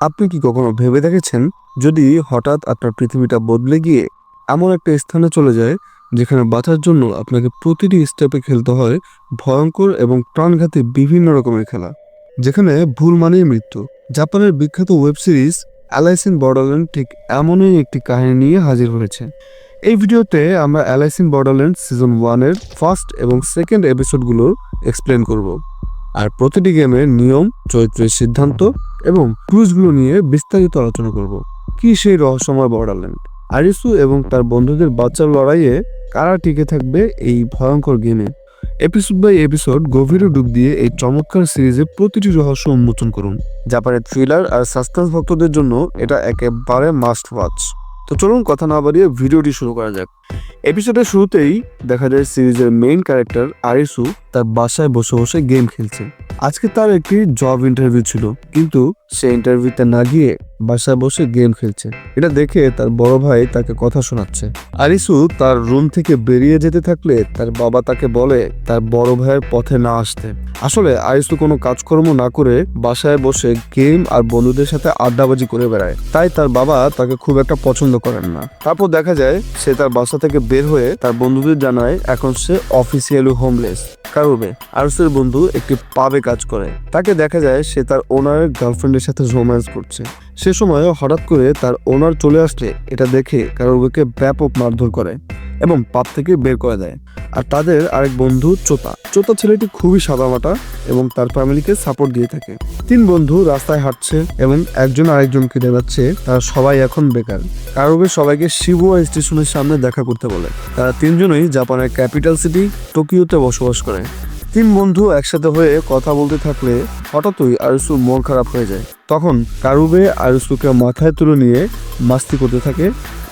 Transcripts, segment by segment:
আপনি কি কখনো ভেবে দেখেছেন যদি হঠাৎ আপনার পৃথিবীটা বদলে গিয়ে এমন একটা স্থানে চলে যায় যেখানে বাঁচার জন্য আপনাকে প্রতিটি স্টেপে খেলতে হয় ভয়ঙ্কর এবং প্রাণঘাতী বিভিন্ন রকমের খেলা, যেখানে ভুল মানেই মৃত্যু। জাপানের বিখ্যাত ওয়েব সিরিজ অ্যালাইসিন বর্ডারল্যান্ড ঠিক এমনই একটি কাহিনী নিয়ে হাজির হয়েছে। এই ভিডিওতে আমরা অ্যালাইসিন বর্ডারল্যান্ড সিজন ওয়ানের ফার্স্ট এবং সেকেন্ড এপিসোডগুলো এক্সপ্লেন করব। আর প্রতিটি গেমের নিয়ম, চরিত্রের সিদ্ধান্ত এবং ক্রুজগুলো নিয়ে বিস্তারিত আলোচনা করব। কি সেই রহস্যময় বর্ডারল্যান্ড আরিসু এবং তার বন্ধুদের বাচ্চার লড়াইয়ে কারা টিকে থাকবে এই ভয়ঙ্কর গেমে? এপিসোড বাই এপিসোড গভীরে ডুব দিয়ে এই চমৎকার সিরিজে প্রতিটি রহস্য উন্মোচন করুন। জাপানের থ্রিলার আর সাসপেন্স ভক্তদের জন্য এটা একেবারে মাস্ট ওয়াচ তো চলুন কথা না বাড়িয়ে ভিডিওটি শুরু করা যাক। এপিসোডের শুরুতেই দেখা যায় সিরিজের মেইন ক্যারেক্টার আরিসু তার বাসায় বসে বসে গেম খেলছে। আজকে তার একটি জব ইন্টারভিউ ছিল, কিন্তু সে ইন্টারভিউতে না গিয়ে বাসায় বসে গেম খেলছে। এটা দেখে তার বড় ভাই তাকে কথা শোনাচ্ছে। আরিসু তার রুম থেকে বেরিয়ে যেতে থাকলে তার বাবা তাকে বলে তার বড় ভাইয়ের পথে না আসতে। আসলে আরিসু কোনো কাজকর্ম না করে বাসায় বসে গেম আর বন্ধুদের সাথে আড্ডাবাজি করে বেড়ায়। তাই তার বাবা তাকে খুব একটা পছন্দ করেন না। তারপর দেখা যায় সে তার বাসা থেকে বের হয়ে তার বন্ধুদের জানায়, এখন সে অফিসিয়ালি হোমলেস কারণে আরসের বন্ধু একটি পাবে কাজ করে। তাকে দেখা যায় সে তার ওনারের গার্লফ্রেন্ডের সাথে রোম্যান্স করছে। সে সময় হঠাৎ করে তার ওনার চলে আসলে এটা দেখে কারোকে ব্যাপক মারধর করে এবং পাপ থেকে বের করে দেয়। আর তাদের আরেক বন্ধু চোতা। চোতা ছেলেটি খুবই সাদামাটা এবং তার ফ্যামিলিকে সাপোর্ট দিয়ে থাকে। তিন বন্ধু রাস্তায় হাঁটছে এবং একজন আরেকজন কেটে যাচ্ছে তারা সবাই এখন বেকার। কারোবে সবাইকে শিবুয়া স্টেশনের সামনে দেখা করতে বলে। তারা তিনজনই জাপানের ক্যাপিটাল সিটি টোকিওতে বসবাস করে। তিন বন্ধু একসাথে হয়ে কথা বলতে থাকলে হঠাৎই আরুসুর মন খারাপ হয়ে যায়। তখন কারুবে আরুসুকে মাথায় তুলে নিয়ে মাস্তি করতে থাকে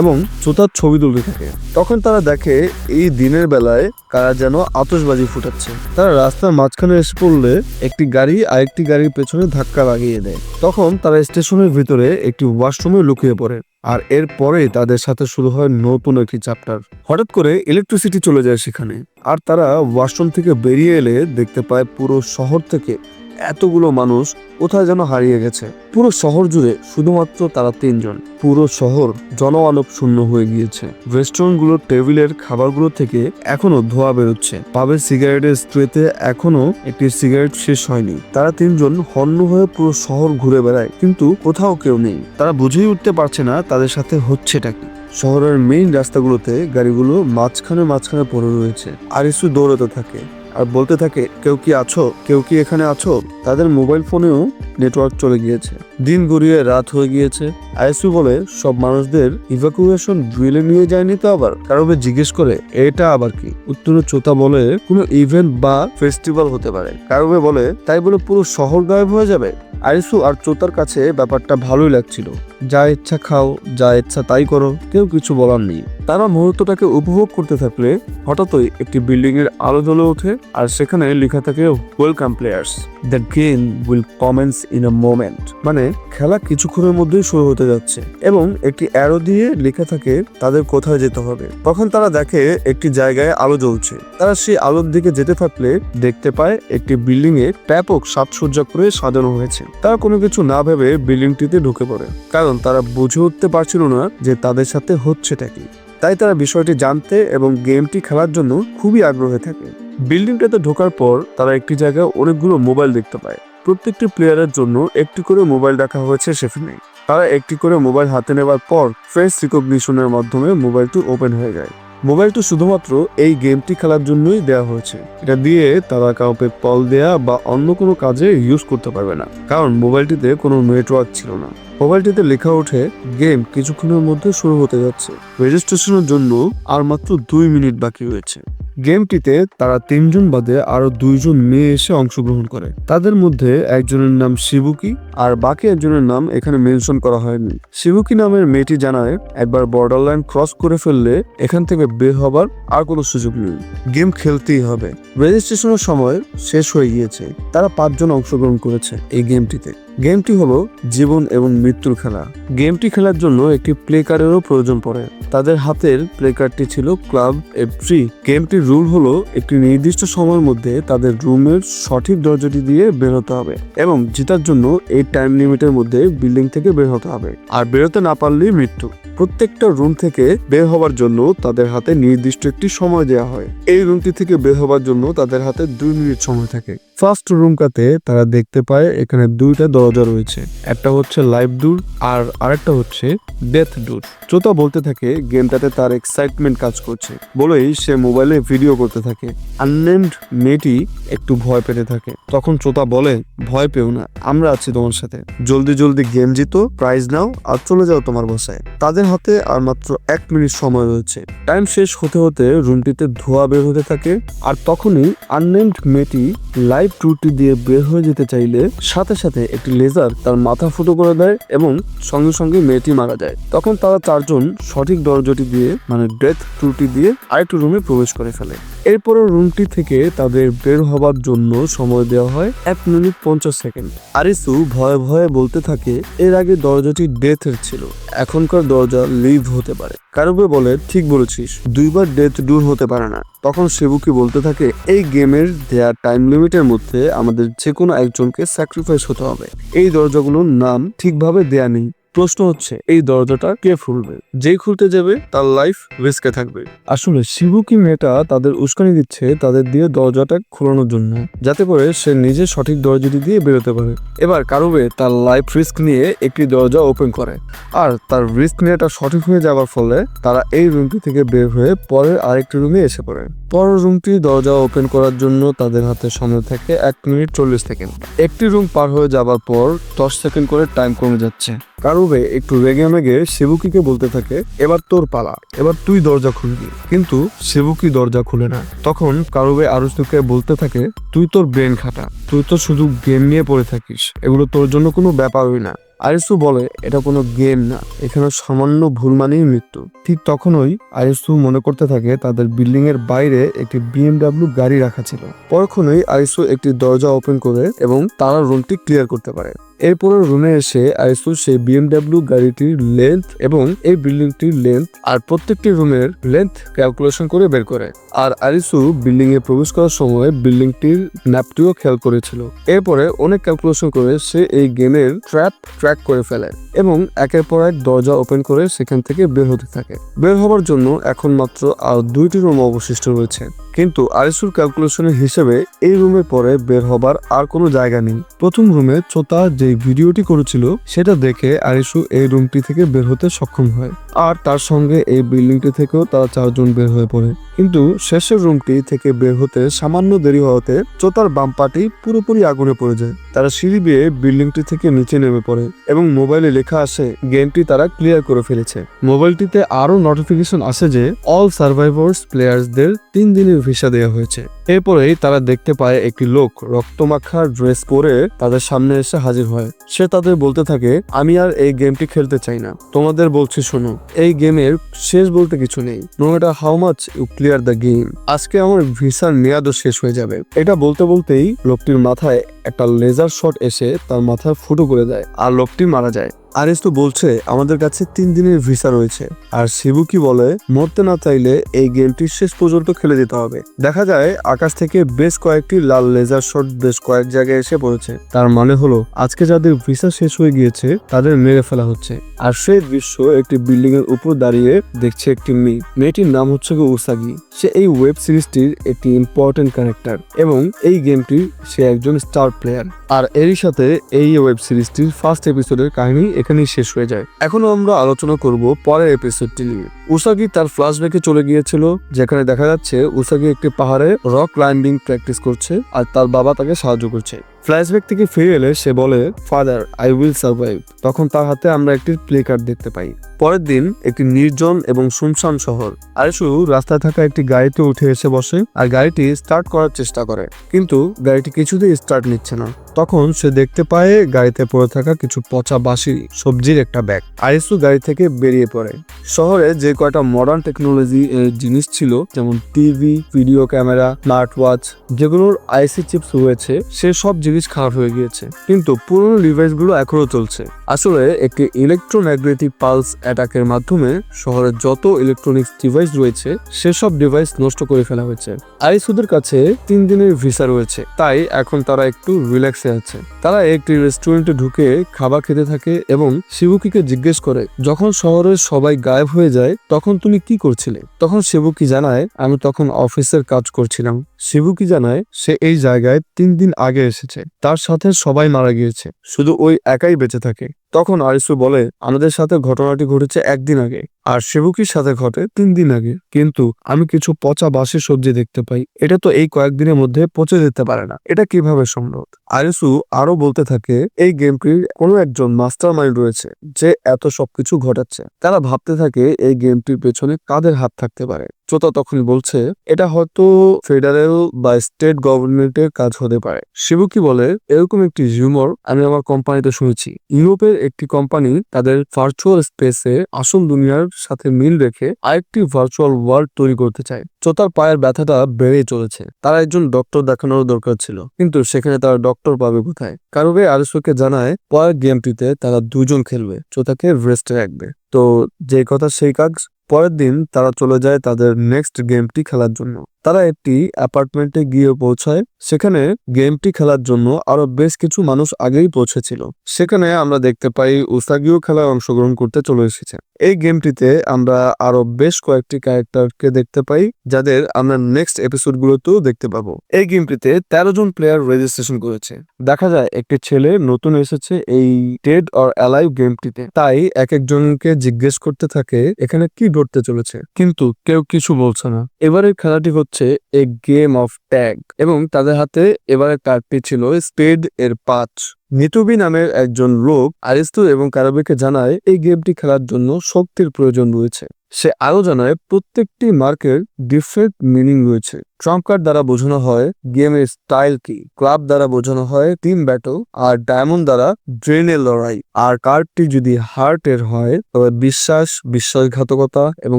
এবং চোতার ছবি তুলতে থাকে। তখন তারা দেখে এই দিনের বেলায় কারা যেন আতশবাজি ফুটাচ্ছে। তারা রাস্তার মাঝখানে এসে পড়লে একটি গাড়ি আরেকটি গাড়ির পেছনে ধাক্কা লাগিয়ে দেয়। তখন তারা স্টেশনের ভিতরে একটি ওয়াশরুমে লুকিয়ে পড়ে। আর এরপরে তাদের সাথে শুরু হয় নতুন একটি চ্যাপ্টার হঠাৎ করে ইলেকট্রিসিটি চলে যায় সেখানে, আর তারা ওয়াশরুম থেকে বেরিয়ে এলে দেখতে পায় পুরো শহর থেকে এতগুলো মানুষ কোথায় যেন হারিয়ে গেছে। পুরো শহর জুড়ে শুধুমাত্র তারা তিনজন। পুরো শহর জনমানব শূন্য হয়ে গিয়েছে। রেস্টুরেন্ট রেস্টুরেন্টগুলোর টেবিলের খাবারগুলো থেকে এখনও ধোয়া বেরোচ্ছে। পাবের সিগারেটের স্ট্রেতে এখনও একটি সিগারেট শেষ হয়নি। তারা তিনজন হন্য হয়ে পুরো শহর ঘুরে বেড়ায়, কিন্তু কোথাও কেউ নেই। তারা বুঝেই উঠতে পারছে না তাদের সাথে হচ্ছেটা কি। শহরের মেইন রাস্তাগুলোতে গাড়িগুলো মাঝখানে মাঝখানে পড়ে রয়েছে। আর ইসু দৌড়াতে থাকে। আর বলতে থাকে, কেউ কি আছো? কেউ কি এখানে আছো? তাদের মোবাইল ফোনেও নেটওয়ার্ক চলে গিয়েছে। দিন গড়িয়ে রাত হয়ে গিয়েছে। আইসু বলে, সব মানুষদের ইভাকুয়েশন ড্রিলে নিয়ে যায়নি তো আবার? কারও জিজ্ঞেস করে, এটা আবার কি? উত্তরে চোতা বলে, কোনো ইভেন্ট বা ফেস্টিভ্যাল হতে পারে। কারও বলে, তাই বলে পুরো শহর গায়েব হয়ে যাবে? আইসু আর চোতার কাছে ব্যাপারটা ভালোই লাগছিল। যা ইচ্ছা খাও, যা ইচ্ছা তাই করো, কেউ কিছু বলার নেই। তারা মুহূর্তটাকে উপভোগ করতে থাকলে হঠাৎই একটি বিল্ডিং এর আলো জ্বলে ওঠে আর সেখানে লেখা থাকে welcome players the game will commence in a moment মানে খেলা কিছুক্ষণের মধ্যেই শুরু হতে যাচ্ছে এবং একটি অ্যারো দিয়ে লেখা থাকে তাদের কোথায় যেতে হবে। তখন তারা দেখে একটি জায়গায় আলো জ্বলছে। তারা সেই আলোর দিকে যেতে থাকলে দেখতে পায় একটি বিল্ডিং এ ব্যাপক সাজসজ্জা করে সাজানো হয়েছে। তারা কোনো কিছু না ভেবে বিল্ডিংটিতে ঢুকে পড়ে। কারণ তারা বুঝে উঠতে পারছিল না যে তাদের সাথে হচ্ছেটা কি। তাই তারা বিষয়টি জানতে এবং গেমটি খেলার জন্য খুবই আগ্রহে থাকে। বিল্ডিংটাতে ঢোকার পর তারা একটি জায়গায় অনেকগুলো মোবাইল দেখতে পায়। প্রত্যেকটি প্লেয়ারের জন্য একটি করে মোবাইল রাখা হয়েছে সেখানে। তারা একটি করে মোবাইল হাতে নেওয়ার পর ফেস রিকগনিশনের মাধ্যমে মোবাইলটি ওপেন হয়ে যায়। মোবাইলটি শুধুমাত্র এই গেমটি খেলার জন্যই দেওয়া হয়েছে। এটা দিয়ে তারা কাউকে কল দেয়া বা অন্য কোনো কাজে ইউজ করতে পারবে না। কারণ মোবাইলটিতে কোনো নেটওয়ার্ক ছিল না। মোবাইলটিতে লেখা ওঠে, গেম কিছুক্ষণের মধ্যে শুরু হতে যাচ্ছে। রেজিস্ট্রেশনের জন্য আর মাত্র দুই মিনিট বাকি রয়েছে। গেমটিতে তারা তিনজন বাদে আরও দুইজন মেয়ে এসে অংশগ্রহণ করে। তাদের মধ্যে একজনের নাম শিবুকি আর বাকি একজনের নাম এখানে মেনশন করা হয়নি। শিবুকি নামের মেয়েটি জানায়, একবার বর্ডার লাইন ক্রস করে ফেললে এখান থেকে বের হবার আর কোনো সুযোগ নেই। গেম খেলতেই হবে। রেজিস্ট্রেশনের সময় শেষ হয়ে গিয়েছে। তারা পাঁচজন অংশগ্রহণ করেছে এই গেমটিতে। গেমটি হলো জীবন এবং মৃত্যুর খেলা। গেমটি খেলার জন্য একটি প্লে কার্ডেরও প্রয়োজন পড়ে। তাদের হাতের প্লে কার্ডটি ছিল ক্লাব এফ থ্রি গেমটির রুল হলো একটি নির্দিষ্ট সময়ের মধ্যে তাদের রুমের সঠিক দরজাটি দিয়ে বের হতে হবে এবং জেতার জন্য এই টাইম লিমিটের মধ্যে বিল্ডিং থেকে বের হতে হবে আর বেরোতে না পারলেই মৃত্যু। প্রত্যেকটা রুম থেকে বের হওয়ার জন্য তাদের হাতে নির্দিষ্ট একটি সময় দেওয়া হয়। এই রুমটি থেকে বের হওয়ার জন্য তাদের হাতে দুই মিনিট সময় থাকে। ফার্স্ট রুমটাতে তারা দেখতে পায় এখানে দুইটা দরজা রয়েছে। একটা হচ্ছে লাইভ ডুর আর আরেকটা হচ্ছে ডেথ ডুর। চোতা বলতে থাকে, গেমটাতে তার এক্সাইটমেন্ট কাজ করছে। বলেই সে মোবাইলে ভিডিও করতে থাকে। আননেমড মেয়েটি একটু ভয় পেতে থাকে। তখন চোতা বলে, ভয় পেও না, আমরা আছি তোমার সাথে। জলদি জলদি গেম জিতো প্রাইজ নাও আর চলে যাও তোমার বাসায়। তাদের হাতে আর মাত্র এক মিনিট সময় রয়েছে। টাইম শেষ হতে হতে রুমটিতে ধোয়া বের হতে থাকে। আর তখনই আননেমড মেয়েটি লাইভ ট্রুটি দিয়ে বের হয়ে যেতে চাইলে সাথে সাথে একটি লেজার তার মাথা ফুটো করে দেয় এবং সঙ্গে সঙ্গে মেয়েটি মারা যায়। তখন তারা চারজন সঠিক দরজাটি দিয়ে মানে ডেথ ট্রুটি দিয়ে আরেকটি রুমে প্রবেশ করে ফেলে। এরপরে রুমটি থেকে তাদের বের হবার জন্য সময় দেওয়া হয় এক মিনিট পঞ্চাশ সেকেন্ড। আরিসু ভয়ে ভয়ে বলতে থাকে, এর আগে দরজাটি ডেথের ছিল। এখনকার দরজা লিভ হতে পারে। কারুবে বলে, ঠিক বলেছিস, দুইবার ডেথ দূর হতে পারে না। তখন শিবুকি বলতে থাকে, এই গেমের দেয়া টাইম লিমিটের মধ্যে আমাদের যে কোনো একজনকে স্যাক্রিফাইস হতে হবে। এই দরজাগুলোর নাম ঠিকভাবে দেয়া নেই। প্রশ্ন হচ্ছে, এই দরজাটা কে খুলবে? যেই খুলতে যাবে, তার লাইফ রিস্কে থাকবে। আসলে শিবু কি মেয়েটা তাদের উস্কানি দিচ্ছে তাদের দিয়ে দরজাটা খোলানোর জন্য, যাতে করে সে নিজে সঠিক দরজাটি দিয়ে বেরোতে পারে? এবার কারুবে তার লাইফ রিস্ক নিয়ে একটি দরজা ওপেন করে, আর তার রিস্ক নেওয়াটা সঠিক হয়ে যাওয়ার ফলে তারা এই রুমটি থেকে বের হয়ে পরের আরেকটি রুমে এসে পড়ে। পরের রুমটি দরজা ওপেন করার জন্য তাদের হাতে সময় থাকে এক মিনিট চল্লিশ সেকেন্ড। একটি রুম পার হয়ে যাবার পর দশ সেকেন্ড করে টাইম কমে যাচ্ছে। কারুবে একটু রেগে মেগে সেবুকিকে বলতে থাকে, এবার তোর পালা, এবার তুই দরজা খুলবি। কিন্তু সেবুকি দরজা খুলে না। তখন কারুবে আরুসুকে বলতে থাকে, তুই তোর ব্রেন খাটা, তুই তো শুধু গেম নিয়ে পড়ে থাকিস, এগুলো তোর জন্য কোনো ব্যাপারই না। আরিসু বলে, এটা কোনো গেম না, এখানে সামান্য ভুল মানেই মৃত্যু। ঠিক তখনই আরিসু মনে করতে থাকে, তাদের বিল্ডিং এর বাইরে একটি বিএমডাব্লিউ গাড়ি রাখা ছিল। পরক্ষণেই আরিসু একটি দরজা ওপেন করে এবং তারা রুমটি ক্লিয়ার করতে পারে। এরপরে রুমে এসে আরিসু সেই বিএমডাব্লিউ গাড়িটির লেন্থ এবং এই বিল্ডিংটির লেন্থ আর প্রত্যেকটি রুমের লেন্থ ক্যালকুলেশন করে বের করে। আর আরিসু বিল্ডিং এ প্রবেশ করার সময় বিল্ডিংটির ম্যাপটিও খেয়াল করেছিল। এরপরে অনেক ক্যালকুলেশন করে সে এই গেমের ট্র্যাপ ট্র্যাক করে ফেলে এবং একের পর এক দরজা ওপেন করে সেখান থেকে বের হতে থাকে। বের হবার জন্য এখন মাত্র আর দুইটি রুম অবশিষ্ট রয়েছে। কিন্তু আরিসুর ক্যালকুলেশনের হিসেবে এই রুমের পরে বের হবার আর কোনো জায়গা নেই। প্রথম রুমে চোতা যে ভিডিওটি করেছিল, সেটা দেখে আরিসু এই রুমটি থেকে বের হতে সক্ষম হয়। আর তার সঙ্গে এই বিল্ডিংটি থেকেও তারা চারজন বের হয়ে পড়ে। কিন্তু শেষের রুমটি থেকে বের হতে সামান্য দেরি হওয়াতে চোতার বাম পাটি পুরোপুরি আগুনে পড়ে যায়। তারা সিঁড়ি বেয়ে বিল্ডিংটি থেকে নিচে নেমে পড়ে এবং মোবাইলে লেখা আসে গেমটি তারা ক্লিয়ার করে ফেলেছে। মোবাইলটিতে আরও নোটিফিকেশন আসে যে অল সার্ভাইভার্স প্লেয়ার্সদের তিন দিনের ভিসা দেওয়া হয়েছে। এরপরেই তারা দেখতে পায় একটি লোক রক্তমাখা ড্রেস পরে তাদের সামনে এসে হাজির হয়। সে তাদের বলতে থাকে, আমি আর এই গেমটি খেলতে চাই না। তোমাদের বলছি শোনো, এই গেমের শেষ বলতে কিছু নেই। No how much you clear the game আজকে আমার ভিসার মেয়াদও শেষ হয়ে যাবে। এটা বলতে বলতেই লোকটির মাথায় একটা লেজার শট এসে তার মাথায় ফুটো করে দেয় আর লোকটি মারা যায়। আরিস তো বলছে, আমাদের কাছে তিন দিনের ভিসা রয়েছে। আর শিবুকি বলে, মরতে না চাইলে এই গেমটি শেষ পর্যন্ত খেলে যেতে হবে। দেখা যায়, আকাশ থেকে বেশ কয়েকটি লাল লেজার শট বেশ কয়েক জায়গায় এসে পড়েছে। তার মানে হলো, আজকে যাদের ভিসা শেষ হয়ে গিয়েছে, তাদের মেরে ফেলা হচ্ছে। আর সেই দৃশ্য একটি বিল্ডিং এর উপর দাঁড়িয়ে দেখছে একটি মেয়ে। মেয়েটির নাম হচ্ছে উসাগি সে এই ওয়েব সিরিজটির একটি ইম্পর্টেন্ট ক্যারেক্টার এবং এই গেমটির সে একজন স্টার প্লেয়ার। আর এরই সাথে এই ওয়েব সিরিজটির ফার্স্ট এপিসোডের কাহিনী এখানেই শেষ হয়ে যায়। এখনও আমরা আলোচনা করব পরের এপিসোডটি নিয়ে। উসাগি তার ফ্ল্যাশব্যাকে চলে গিয়েছিল, যেখানে দেখা যাচ্ছে উসাগি একটি পাহাড়ে রক ক্লাইম্বিং প্র্যাকটিস করছে আর তার বাবা তাকে সাহায্য করছে। ফ্ল্যাশব্যাক থেকে ফিরে এলে সে বলে ফাদার আই উইল সার্ভাইভ তখন তার হাতে আমরা একটি প্লে কার্ড দেখতে পাই। পরের দিন একটি নির্জন এবং শুনশান শহর। আরিসু রাস্তায় থাকা একটি গাড়িতে উঠে এসে বসে আর গাড়িটি স্টার্ট করার চেষ্টা করে। কিন্তু গাড়িটি কিছুতেই স্টার্ট নিচ্ছে না। তখন সে দেখতে পায় গাড়িতে পড়ে থাকা কিছু পচা বাসি সবজির একটা ব্যাগ আরিসু গাড়ি থেকে বেরিয়ে পড়ে। শহরে যে কয়টা মডার্ন টেকনোলজি জিনিস ছিল, যেমন TV video camera smart watch যেগুলোর আইসি চিপস রয়েছে, সে সব জিনিস খারাপ হয়ে গিয়েছে। কিন্তু পুরনো ডিভাইসগুলো এখনও চলছে। আসলে একটি ইলেকট্রোম্যাগনেটিক পালস অ্যাটাকের মাধ্যমে শহরের যত ইলেকট্রনিক্স ডিভাইস রয়েছে, সেসব ডিভাইস নষ্ট করে ফেলা হয়েছে। আইসুদের কাছে তিন দিনের ভিসা রয়েছে। তাই এখন তারা একটু রিল্যাক্সে আছে। তারা একটি রেস্টুরেন্টে ঢুকে খাবার খেতে থাকে এবং শিবুকিকে জিজ্ঞেস করে, যখন শহরের সবাই গায়েব হয়ে যায়, তখন তুমি কি করছিলে? তখন শিবুকি জানায়, আমি তখন অফিসের কাজ করছিলাম। শিবুকি জানায়, সে এই জায়গায় তিন দিন আগে এসেছে। তার সাথে সবাই মারা গিয়েছে। শুধু ওই একাই বেঁচে থাকে। তখন আরিসু বলে, আমাদের সাথে ঘটনাটি ঘটেছে একদিন আগে, আর শিবুকির সাথে ঘটে তিন দিন আগে। কিন্তু আমি কিছু পচা বাসি সবজি দেখতে পাই। এটা তো এই কয়েকদিনের মধ্যে পচে যেতে পারে না। এটা কীভাবে সম্ভব? আরিসু আরও বলতে থাকে, এই গেমটির কোনো একজন মাস্টার মাইন্ড রয়েছে যে এত সবকিছু ঘটাচ্ছে। তারা ভাবতে থাকে এই গেমটির পেছনে কাদের হাত থাকতে পারে। চোতা তখনই বলছে, এটা হয়তো ফেডারেল বা স্টেট গভর্নমেন্টের কাজ হতে পারে। শিবুকি বলে, এরকম একটি হিউমর আমি আমার কোম্পানিতে শুনেছি। ইউরোপের একটি কোম্পানি তাদের ভার্চুয়াল স্পেসে আসল দুনিয়ার সাথে মিল রেখে আরেকটি ভার্চুয়াল ওয়ার্ল্ড তৈরি করতে চায়। চোতার পায়ের ব্যথাটা বেড়েই চলেছে। তারা একজন ডক্টর দেখানোর দরকার ছিল। কিন্তু সেখানে তারা ডক্টর পাবে কোথায়? কারোবে আরসুকে জানায়, পরের গেমটিতে তারা দুজন খেলবে। চোতাকে রেস্টে রাখবে। তো যে কথা সেই কাজ। পরের দিন তারা চলে যায় তাদের নেক্সট গেমটি খেলার জন্য। তারা একটি অ্যাপার্টমেন্টে গিয়ে পৌঁছায়। সেখানে গেমটি খেলার জন্য আরও বেশ কিছু মানুষ আগেই পৌঁছেছিল। সেখানে আমরা দেখতে পাই উসাগিও খেলায় অংশগ্রহণ করতে চলে এসেছে। এই গেমটিতে আমরা আরও বেশ কয়েকটি ক্যারেক্টারকে দেখতে পাই, যাদের আমরা নেক্সট এপিসোডগুলোতেও দেখতে পাবো। এই গেমটিতে তেরো জন প্লেয়ার রেজিস্ট্রেশন করেছে। দেখা যায় একটি ছেলে নতুন এসেছে এই টেড অর অ্যালাইভ গেমটিতে। তাই এক একজনকে জিজ্ঞেস করতে থাকে, এখানে কি ঘটতে চলেছে? কিন্তু কেউ কিছু বলছে না। এবারের খেলাটি হচ্ছে এ গেম অফ ট্যাগ এবং তাদের হাতে এবারে কার্ডটি ছিল স্পেড এর পাঁচ। নিটুবি নামের একজন লোক আরিস্তু এবং কারাবিকে জানায় এই গেমটি খেলার জন্য শক্তির প্রয়োজন রয়েছে। সে আরও জানায়, প্রত্যেকটি মার্কের ডিফারেন্ট মিনিং রয়েছে। ট্রাম্প কার্ড দ্বারা বোঝানো হয় গেমের স্টাইল কি ক্লাব দ্বারা বোঝানো হয় টিম ব্যাটল আর ডায়মন্ড দ্বারা ড্রেনের লড়াই। আর কার্ডটি যদি হার্ট এর হয়, তবে বিশ্বাস, বিশ্বাসঘাতকতা এবং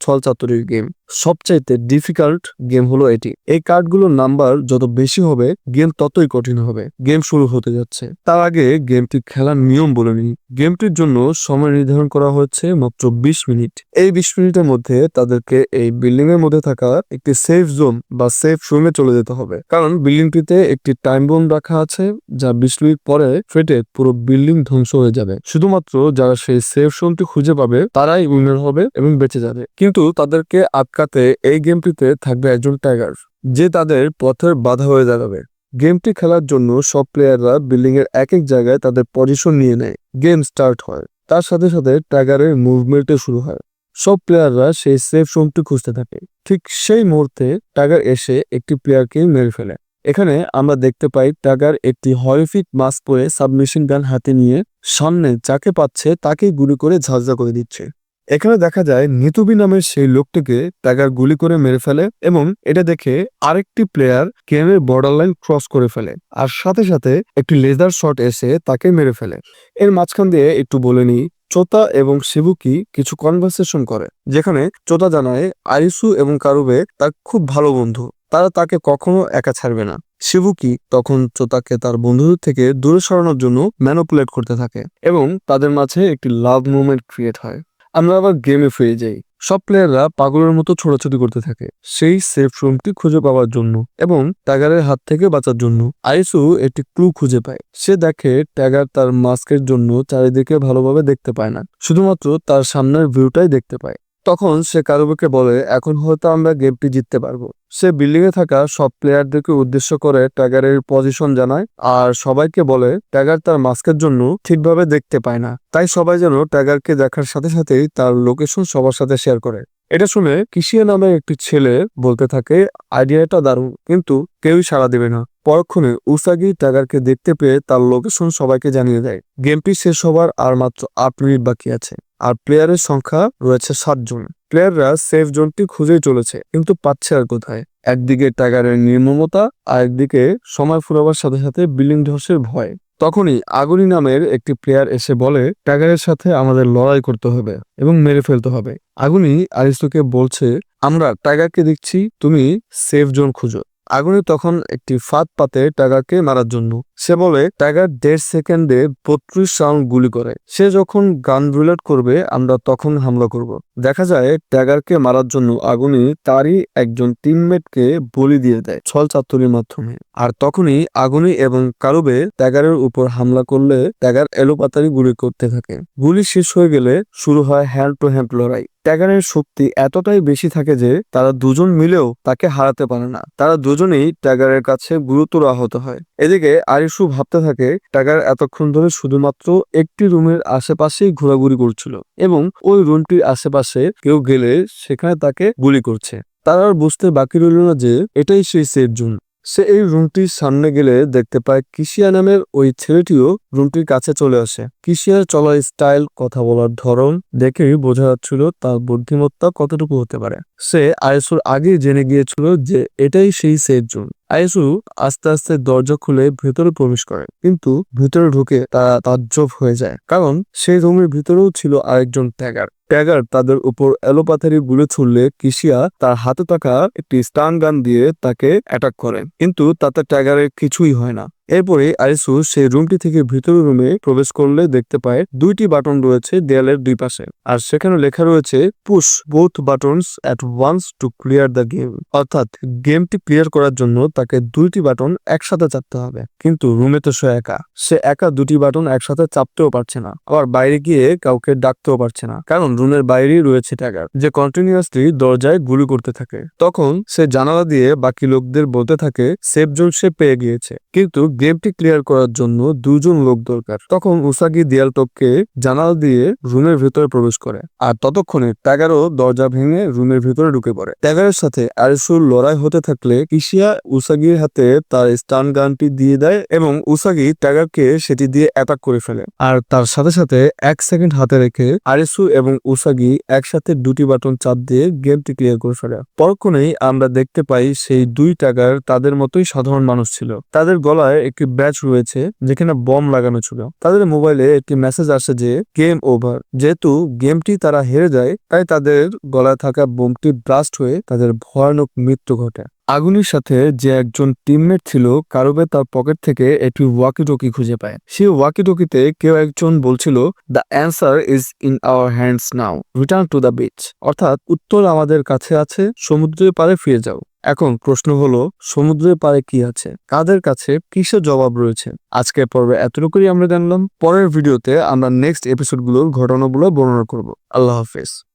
ছলচাতুরির গেম সবচাইতে ডিফিকাল্ট গেম হলো এটি। এই কার্ডগুলোর নাম্বার যত বেশি হবে গেম ততই কঠিন হবে। গেম শুরু হতে যাচ্ছে। তার আগে গেমটি খেলার নিয়ম বলে নিই। গেমটির জন্য সময় নির্ধারণ করা হয়েছে মাত্র বিশ মিনিট। এই বিশ মিনিটের মধ্যে তাদেরকে এই বিল্ডিং এর মধ্যে থাকা একটি সেফ জোন বা সেফ রুমে চলে যেতে হবে। কারণ বিল্ডিংটিতে একটি টাইম বোম রাখা আছে, যা বিশ মিনিট পরে ফেটে পুরো বিল্ডিং ধ্বংস হয়ে যাবে। শুধুমাত্র যারা সেই সেফ জোনটি খুঁজে পাবে, তারাই উইনার হবে এবং বেঁচে যাবে। কিন্তু তাদেরকে আটকাতে এই গেমটিতে থাকবে একজন টাইগার যে তাদের পথের বাধা হয়ে দাঁড়াবে। গেমটি খেলার জন্য সব প্লেয়াররা বিল্ডিং এর এক এক জায়গায় তাদের পজিশন নিয়ে নেয়। গেম স্টার্ট হয়। তার সাথে সাথে টাইগারের মুভমেন্টে শুরু হয়। সব প্লেয়াররা সেই সেফ জোনটি খুঁজতে থাকে। ঠিক সেই মুহূর্তে টাগার এসে একটি প্লেয়ারকে মেরে ফেলে। এখানে আমরা দেখতে পাই টাগার একটি হরিফিক মাস্ক পরে সাবমেশিন গান হাতে নিয়ে সামনে যাকে পাচ্ছে তাকেই গুলি করে ঝাঁঝা করে দিচ্ছে। এখানে দেখা যায় নিতুবি নামের সেই লোকটিকে টাগার গুলি করে মেরে ফেলে এবং এটা দেখে আরেকটি প্লেয়ার গেমের বর্ডার লাইন ক্রস করে ফেলে আর সাথে সাথে একটি লেজার শট এসে তাকে মেরে ফেলে। এর মাঝখান দিয়ে একটু বলে নিই চোতা এবং শিবুকি কিছু কনভার্সেশন করে, যেখানে চোতা জানায় আরিসু এবং কারুবে তার খুব ভালো বন্ধু, তারা তাকে কখনো একা ছাড়বে না। শিবুকি তখন চোতাকে তার বন্ধুদের থেকে দূরে সরানোর জন্য ম্যানোপুলেট করতে থাকে এবং তাদের মাঝে একটি লাভ মুভমেন্ট ক্রিয়েট হয়। আমরা আবার গেমে ফিরে যাই। সব প্লেয়াররা পাগলের মতো ছোটাছুটি করতে থাকে। সেই সেফ রুমটি খুঁজে পাওয়ার জন্য এবং ট্যাগারের হাত থেকে বাঁচার জন্য আইসু একটি ক্লু খুঁজে পায়। সে দেখে ট্যাগার তার মাস্কের জন্য চারিদিকে ভালোভাবে দেখতে পায় না। শুধুমাত্র তার সামনের ভিউটাই দেখতে পায়। তখন সে কারুবিকে বলে, এখন হয়তো আমরা গেমটি জিততে পারব। সে বিল্ডিং এ থাকা সব প্লেয়ারদেরকে উদ্দেশ্য করে ট্যাগারের পজিশন জানায় আর সবাইকে বলে ট্যাগার তার মাস্কের জন্য ঠিকভাবে দেখতে পায় না। তাই সবাই যেন ট্যাগারকে দেখার সাথে সাথেই তার লোকেশন সবার সাথে শেয়ার করে। এটা শুনে কিসিয়া নামে একটি ছেলে বলতে থাকে, আইডিয়াটা দারুণ, কিন্তু কেউই সাড়া দেবে না। পরক্ষণে উসাগি ট্যাগারকে দেখতে পেয়ে তার লোকেশন সবাইকে জানিয়ে দেয়, গেমটি শেষ হবার আর মাত্র আট মিনিট বাকি আছে, আর প্লেয়ারের সংখ্যা রয়েছে সাতজন প্লেয়াররা সেফ জোনটি খুঁজেই চলেছে, কিন্তু পাচ্ছে আর কোথায়? একদিকে টাইগারের নির্মমতা আর একদিকে সময় ফুরাবার সাথে সাথে বিল্ডিং ধসের ভয়। তখনই আগুনি নামের একটি প্লেয়ার এসে বলে টাইগারের সাথে আমাদের লড়াই করতে হবে এবং মেরে ফেলতে হবে। আগুনি আরিস্তুকে বলছে, আমরা টাইগারকে দেখছি, তুমি সেফ জোন খুঁজো। আগুনি তখন একটি ফাঁদ পাতে টাইগারকে মারার জন্য সে বলে, টাইগার দেড় সেকেন্ডে বত্রিশ রাউন্ড গুলি করে। সে যখন গান রিলোড করবে, আমরা তখন হামলা করব। দেখা যায় ট্যাগারকে মারার জন্য আগুনি তারই একজন টিমমেটকে বলি দিয়ে দেয় ছল চাতুরির মাধ্যমে। আর তখনই আগুনি এবং কারুবে ট্যাগারের উপর হামলা করলে ট্যাগার এলোপাতারি গুলি করতে থাকে। গুলি শেষ হয়ে গেলে শুরু হয় হ্যান্ড টু হ্যান্ড লড়াই। ট্যাগারের শক্তি এতটাই বেশি থাকে যে, তারা দুজন মিলেও তাকে হারাতে পারে না। তারা দুজনেই ট্যাগারের কাছে গুরুতর আহত হয়। এদিকে আরিসু ভাবতে থাকে টাকার এতক্ষণ ধরে শুধুমাত্র একটি রুমের আশেপাশেই ঘোরাঘুরি করছিল এবং ওই রুমটির আশেপাশে কেউ গেলে সেখানে তাকে গুলি করছে। তার আর বুঝতে বাকি রইল না যে এটাই সেই সেফ জোন সে এই রুমটির সামনে গেলে দেখতে পায় কিশিয়া নামের ওই ছেলেটিও রুমটির কাছে চলে আসে। কিশিয়ার চলার স্টাইল, কথা বলার ধরন দেখেই বোঝা যাচ্ছিল তার বুদ্ধিমত্তা কতটুকু হতে পারে। সে আয়েসুর আগেই জেনে গিয়েছিল যে এটাই সেই সেফ জোন আয়েসু আস্তে আস্তে দরজা খুলে ভেতরে প্রবেশ করে, কিন্তু ভেতরে ঢুকে তারা তাজ্জব হয়ে যায়, কারণ সেই রুমের ভিতরেও ছিল আরেকজন ট্যাগার ট্যাগার তাদের উপর এলোপাথারি গুলি ছুড়লে কিশিয়া তার হাতে থাকা একটি স্টান গান দিয়ে তাকে অ্যাটাক করে। কিন্তু তাতে ট্যাগারের কিছুই হয় না। এরপরে আইসু সেই রুমটি থেকে ভিতরের রুমে প্রবেশ করলে দেখতে পায় দুইটি বাটন রয়েছে দেয়ালের দুই পাশে। আর সেখানে লেখা রয়েছে, push both buttons at once to clear the game. অর্থাৎ গেমটি ক্লিয়ার করার জন্য তাকে দুইটি বাটন একসাথে চাপতে হবে। কিন্তু রুমে তো সে একা। সে একা দুটি বাটন একসাথে চাপতেও পারছে না। আবার বাইরে গিয়ে কাউকে ডাকতেও পারছে না। কারণ রুমের বাইরেই রয়েছে ট্যাগার, যে কন্টিনিউয়াসলি দরজায় গুলি করতে থাকে। তখন সে জানালা দিয়ে বাকি লোকদের বলতে থাকে, সেফ জোন সে পেয়ে গিয়েছে। কিন্তু গেমটি ক্লিয়ার করার জন্য দুজন লোক দরকার। তখন উসাগি দেয়াল টপকে জানালা দিয়ে রুমের ভেতরে প্রবেশ করে আর ততক্ষণে ট্যাগারও দরজা ভেঙে রুমের ভেতরে ঢুকে পড়ে। ট্যাগারের সাথে আরিসুর লড়াই হতে থাকলে কিশিয়া উসাগির হাতে তার স্টান গানটি দিয়ে দেয় এবং উসাগি ট্যাগারকে সেটি দিয়ে অ্যাটাক করে ফেলে। আর তার সাথে সাথে এক সেকেন্ড হাতে রেখে আরিসু এবং উসাগি একসাথে দুটি বাটন চাপ দিয়ে গেমটি ক্লিয়ার করে ফেলে। পরক্ষণেই আমরা দেখতে পাই সেই দুই টাকার তাদের মতোই সাধারণ মানুষ ছিল। তাদের গলায় একটি ব্যাচ রয়েছে যেখানে বম লাগানো ছিল। তাদের মোবাইলে একটি মেসেজ আসে যে, গেম ওভার। যেহেতু গেমটি তারা হেরে যায়, তাই তাদের গলায় থাকা বোমটি ব্লাস্ট হয়ে তাদের ভয়ানক মৃত্যু ঘটে। আগুনের সাথে যে একজন টিমমেট ছিল, কারোবে তার পকেট থেকে একটি ওয়াকি টকি খুঁজে পায়। সেই ওয়াকি টকিতে কেউ একজন বলছিল, the answer is in our hands now, return to the beach. অর্থাৎ, উত্তর আমাদের কাছে আছে, সমুদ্রের পারে ফিরে যাও। এখন প্রশ্ন হলো, সমুদ্রের পারে কি আছে? কাদের কাছে কিসের জবাব রয়েছে? আজকের পর্বে এতটুকুই আমরা জানলাম। পরের ভিডিওতে আমরা নেক্সট এপিসোডগুলোর ঘটনাগুলো বর্ণনা করব। আল্লাহ হাফেজ।